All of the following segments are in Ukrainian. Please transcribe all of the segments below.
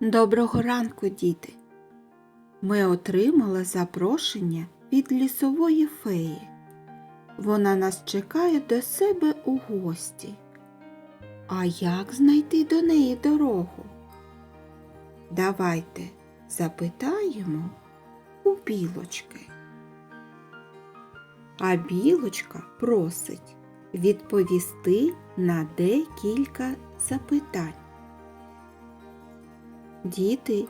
Доброго ранку, діти! Ми отримали запрошення від лісової феї. Вона нас чекає до себе у гості. А як знайти до неї дорогу? Давайте запитаємо у білочки. А білочка просить відповісти на декілька запитань. Діти,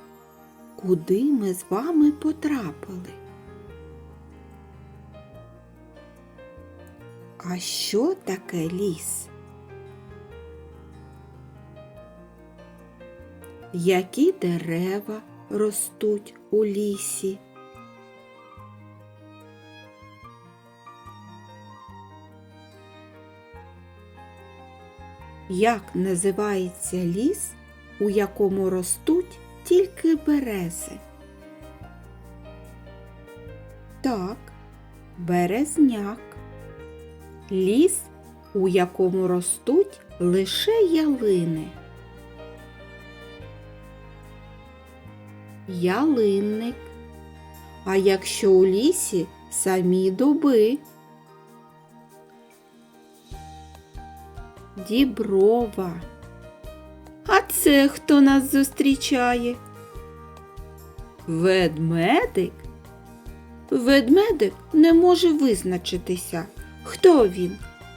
куди ми з вами потрапили? А що таке ліс? Які дерева ростуть у лісі? Як називається ліс, у якому ростуть тільки берези? Так, березняк. Ліс, у якому ростуть лише ялини. Ялинник. А якщо у лісі самі дуби? Діброва. А це хто нас зустрічає? Ведмедик? Ведмедик не може визначитися, хто він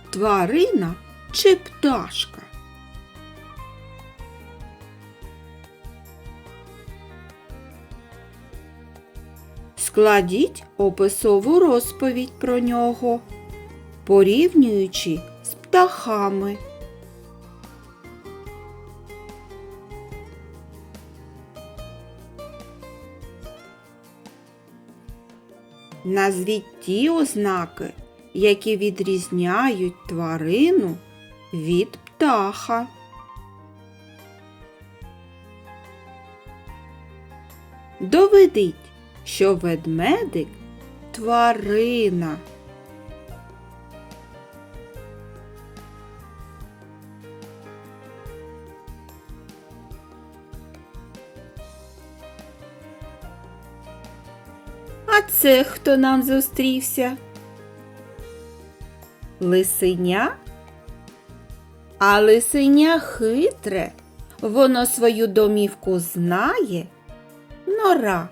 тварина чи пташка. Складіть описову розповідь про нього, порівнюючи з птахами. Назвіть ті ознаки, які відрізняють тварину від птаха. Доведіть, що ведмедик тварина. А це хто нам зустрівся? Лисеня? А лисеня хитре, воно свою домівку знає, нора,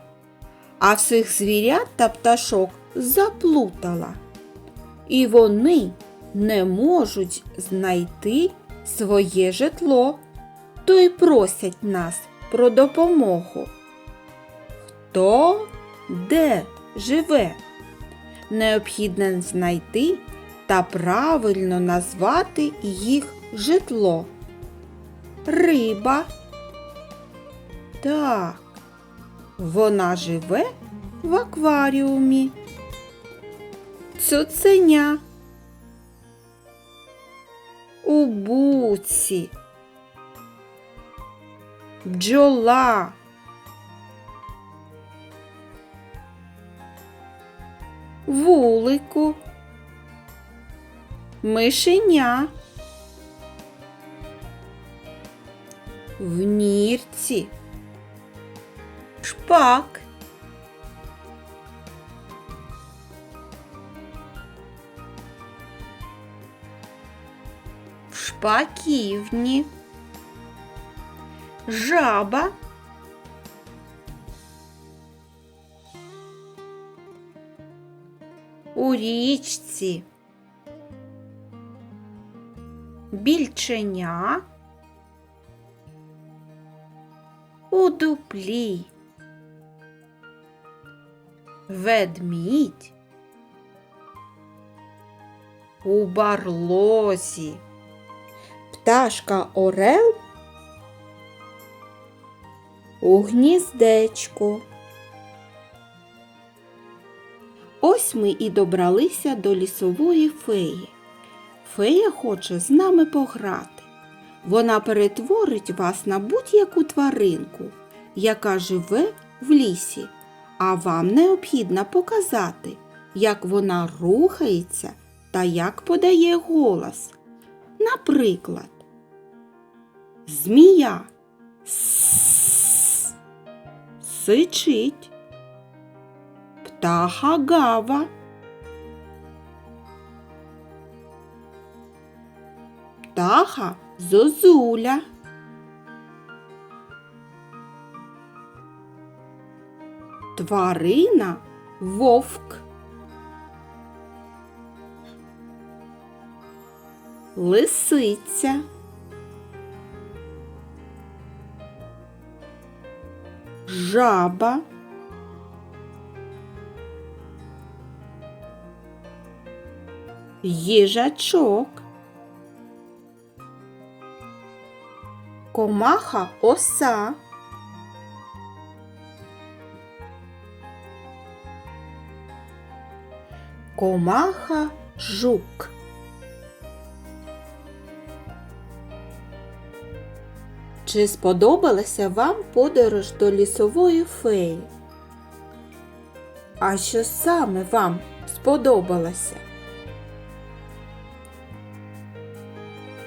а всіх звірят та пташок заплутала. І вони не можуть знайти своє житло, то й просять нас про допомогу. Хто де живе? Необхідно знайти та правильно назвати їх житло. Риба. Так, вона живе в акваріумі. Цуценя. У буці. Бджола. Вулику. Мишеня. В нірці. Шпак. В шпаківні. Жаба. У річці. Більченя. У дуплі. Ведмідь. У барлозі. Пташка Орел у гніздечку. Ось ми і добралися до лісової феї. Фея хоче з нами пограти. Вона перетворить вас на будь-яку тваринку, яка живе в лісі, а вам необхідно показати, як вона рухається та як подає голос. Наприклад, змія. Сичить. Птаха гава. Птаха зозуля. Тварина вовк. Лисиця. Жаба. Їжачок. Комаха оса. Комаха жук. Чи сподобалася вам подорож до лісової феї? А що саме вам сподобалося?